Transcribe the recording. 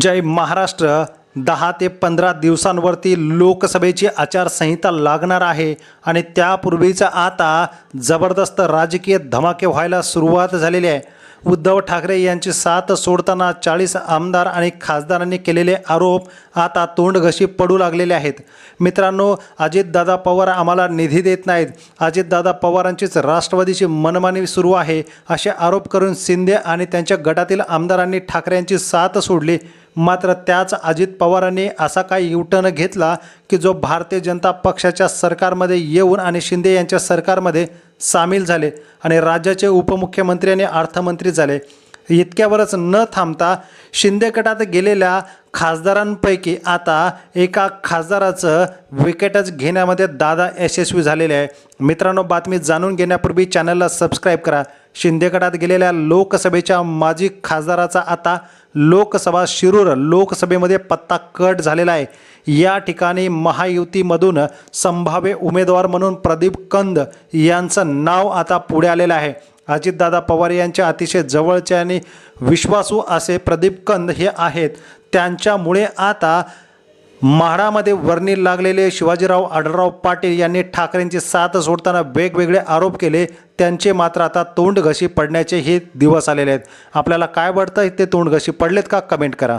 जय महाराष्ट्र. दहा ते पंधरा दिवसांवरती लोकसभेची आचारसंहिता लागणार आहे आणि त्यापूर्वीचा आता जबरदस्त राजकीय धमाके व्हायला सुरुवात झालेली आहे. उद्धव ठाकरे यांची साथ सोडताना चाळीस आमदार आणि खासदारांनी केलेले आरोप आता तोंडघशी पडू लागलेले आहेत. मित्रांनो अजितदादा पवार आम्हाला निधी देत नाहीत. अजितदादा पवारांचीच राष्ट्रवादीची मनमानी सुरू आहे असे आरोप करून शिंदे आणि त्यांच्या गटातील आमदारांनी ठाकरे यांची साथ सोडली. मात्र त्याच अजित पवारांनी असा काही युटर्न घेतला की जो भारतीय जनता पक्षाच्या सरकारमध्ये येऊन आणि शिंदे यांच्या सरकारमध्ये सामील झाले आणि राज्याचे उपमुख्यमंत्री आणि अर्थमंत्री झाले. इतक्यावरच न थांबता शिंदे गटात गेलेल्या खासदारांपैकी आता एका खासदाराचं विकेटच घेण्यामध्ये दादा यशस्वी झालेले आहे. मित्रांनो बातमी जाणून घेण्यापूर्वी चॅनलला सबस्क्राईब करा. शिंदे गटात गेलेल्या लोकसभेच्या माजी खासदाराचा आता लोकसभा शिरूर लोकसभेमध्ये पत्ता कट झालेला आहे. या ठिकाणी महायुतीमधून संभाव्य उमेदवार म्हणून प्रदीप कंद यांचं नाव आता पुढे आलेलं आहे. अजितदादा पवार यांच्या अतिशय जवळचे आणि विश्वासू असे प्रदीप कंद हे आहेत. त्यांच्यामुळे आता म्हाडामध्ये वर्णी लागलेले शिवाजीराव आढळराव पाटील यांनी ठाकरेंची साथ सोडताना वेगवेगळे आरोप केले. त्यांचे मात्र आता तोंडघशी पडण्याचे हे दिवस आलेले आहेत. आपल्याला काय वाटतं ते तोंडघशी पडलेत का? कमेंट करा.